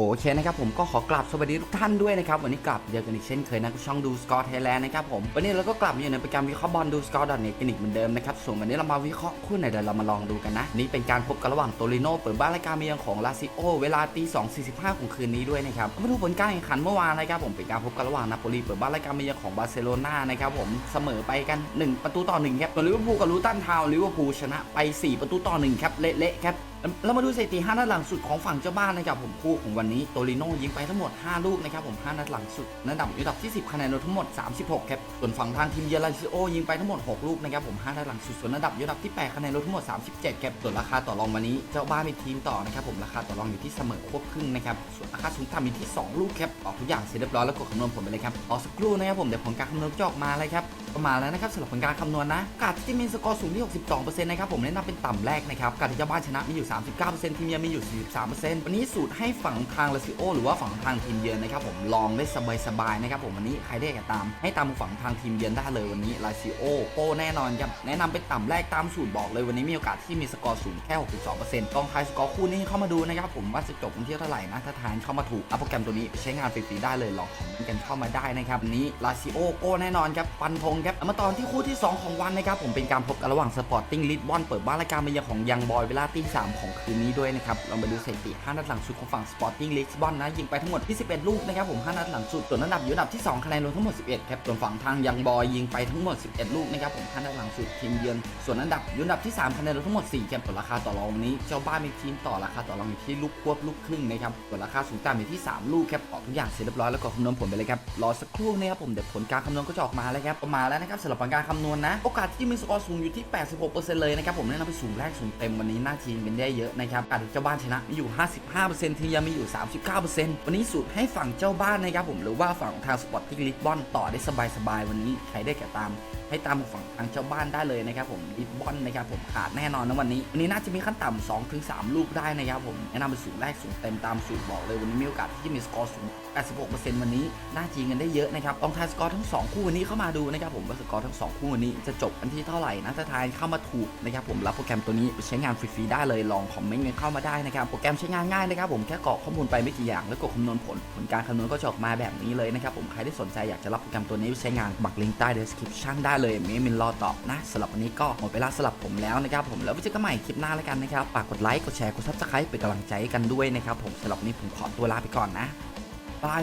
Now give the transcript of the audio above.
โอเคนะครับผมก็ขอกลับสวัสดีทุกท่านด้วยนะครับวันนี้กลับเจอกันอีกเช่นเคยนะกับช่องดูสกอร์ไทยแลนด์นะครับผมวันนี้เราก็กลับมาอยู่ในโปรแกรมวิเคราะห์บอลดูสกอร์ดอทเน็ตกันอีกเหมือนเดิมนะครับส่วนวันนี้เรามาวิเคราะห์คู่ไหนเดี๋ยวเรามาลองดูกันนะ นี่เป็นการพบกันระหว่างโตลิโนเปิดบ้านรายการเมียงของลาซิโอเวลาตี2.45ของคืนนี้ด้วยนะครับมาดูผลการแข่งขันเมื่อวานนะครับผมเป็นการพบกันระหว่างนาโปลีเปิดบ้านรายการเมียงของบาร์เซโลนานะครับผมเสมอไปกันหนึ่งประตูต่อหนึ่งครับส่วนลิเวอร์พูลกับลูตันทาวลิเวอร์พูลชนะไปสี่ประตูต่อหนึ่งครับเละๆครับเรามาดูสถิติ5นัดหลังสุดของฝั่งเจ้าบ้านนะครับผมคู่ของวันนี้โตลิโนยิงไปทั้งหมด 5 ลูกนะครับผม5นัดหลังสุดระดับอันดับที่ 10คะแนนรวมทั้งหมด 36ครับส่วนฝั่งทางทีมเยอรลาซิโอยิงไปทั้งหมด 6 ลูกนะครับผม5นัดหลังสุดส่วนระดับอันดับที่ 8คะแนนรวมทั้งหมด 37ครับส่วนราคาต่อรองวันนี้เจ้าบ้านมีทีมต่อนะครับผมราคาต่อรองอยู่ที่เสมอควบครึ่งนะครับส่วนราคาสูงต่ำอยู่ที่ 2 ลูกครับออกทุกอย่างเสร็จเรียบร้อยแล้วกดคำนวณผลไปเลยครับรอสักครู่นะครับผมเดี๋ยวผลการคำนวณจอกมาเลยครับก็มาแล้วนะครับสำหรับผลการคำนวณนะโอกาสที่มีสกอร์สูงที่ 62%นะครับผมแนะนำเป็นต่ำแรกนะครับโอกาสที่เจ้าบ้านชนะมีอยู่39%ทีมเยือนมีอยู่ 43%วันนี้สูตรให้ฝั่งทางลาซิโอหรือว่าฝั่งทางทีมเยือนนะครับผมลองได้สบายๆนะครับผมวันนี้ใครได้ก็ตาม ให้ตามฝั่งทางทีมเยือนได้เลยวันนี้ลาซิโอโป้แน่นอนครับแนะนำเป็นต่ำแรกตามสูตรบอกเลยวันนี้มีโอกาสที่มีสกอร์สูงแค่ 62%ต้องทายสกอร์คู่นี้เข้ามาดูนะครับผมว่าจะจบกันที่เท่าไหร่นะถ้าทานเข้ามาถูกเอาโปรแกรมตัวนี้ไปใช้งานฟรีๆได้เลยลองคอมเมนต์กันเข้ามาได้นะครับวันนี้ลาซิโอโก้แน่นอนครับฟันธงครับมาตอนที่คู่ที่ 2 ของวันนะครับผมเป็นการพบกันระหว่างสปอร์ติ้งลิสบอนเปิดบ้านรายการมายือนของยังบอยเวลาตีสามของคืนนี้ด้วยนะครับเรามาดูสถิติ 5 นัดหลังสุดของฝั่งสปอร์ติ้งลิสบอนนะยิงไปทั้งหมด21ลูกนะครับผม5นัดหลังสุดส่วนอันดับอยู่อันดับที่2คะแนนรวมทั้งหมด 11ครับส่วนฝั่งทางยังบอยยิงไปทั้งหมด 11 ลูกนะครับผม5นัดหลังสุดทีมเยือนส่วนอันดับอยู่อันดับที่3คะแนนรวมทั้งหมด4ครับส่วนราคาต่อรองนี้เจ้าบ้านมีทีมต่อราคาต่อรองอยู่ที่ลูกควบลูกครึ่งนะครับส่วนราคาสูงต่ำอยู่ที่ 3 ลูกครับออกทุกอย่างเสร็จเรียบร้อยแล้วก็คำนวณผลไปเลยครับรอสักครู่นะครับผมเดี๋ยวผลการคำนวณก็จะออกมาแล้วครับก็มาแล้วนะครับสำหรับผลการคำนวณนะโอกาสที่มีสกอร์สูงอยู่ที่ 86%เลยนะครับผมแนะนำไปสูงแรกสูงเต็มวันนี้หน่าทีมกันได้เยอะนะครับอการเจ้าบ้านชนะมีอยู่ 55%ทีมยังมีอยู่ 39%วันนี้สูตรให้ฝั่งเจ้าบ้านนะครับผมหรือว่าฝั่งทางสปอร์ติ้งลิสบอนต่อได้สบายๆวันนี้ใครได้แก่ตาม ให้ตามฝั่งทางเจ้าบ้านได้เลยนะครับผมลิสบอนนะครับผมขาดแน่นอนนะวันนี้วันนี้น่าจะมีขั้นต่ำ2ถึง3ลูกได้นะครับผมแนะนำไปสูงแรกสูงเต็มตามสูตรบอกเลยวันนี้มีโอกาสที่จะมีสกอร์สูง 86%วันนี้น่าจริงกันได้เยอะนะครับลองทายสกอร์ทั้ง 2 คู่วันนี้เข้ามาดูนะครับผมว่าสกอร์ทั้ง 2 คู่วันนี้จะจบกันที่เท่าไหร่นะถ้าทายเข้ามาถูกนะครับผมรับโปรแกรมตัวนี้ไปใช้งานฟรีๆได้เลยลองคอมเมนต์กันเข้ามาได้นะครับโปรแกรมใช้งานง่ายนะครับผมแค่กรอกข้อมูลไปไม่กี่อย่างแล้วกดคำนวณผลผลการคำนวณก็จะออกมาแบบนี้เลยนะครับผมใครที่สนใจอยากจะรับโปรแกรมตัวนี้ใช้งานบักลิงก์ใต้ description ได้เลยเมมินรอตอบนะสำหรับวันนี้ก็หมดเวลาสำหรับผมแล้วนะครับผมแล้วไว้เจอกันใหม่คลิปหน้าแล้วกันนะครับฝากกดไลค์กดแชร์กดซับสไครป์เป็นกำลังใจกันด้วยนะครับผมสำหรับวันนี้ผมขอตัวลาไปก่อนนะบาย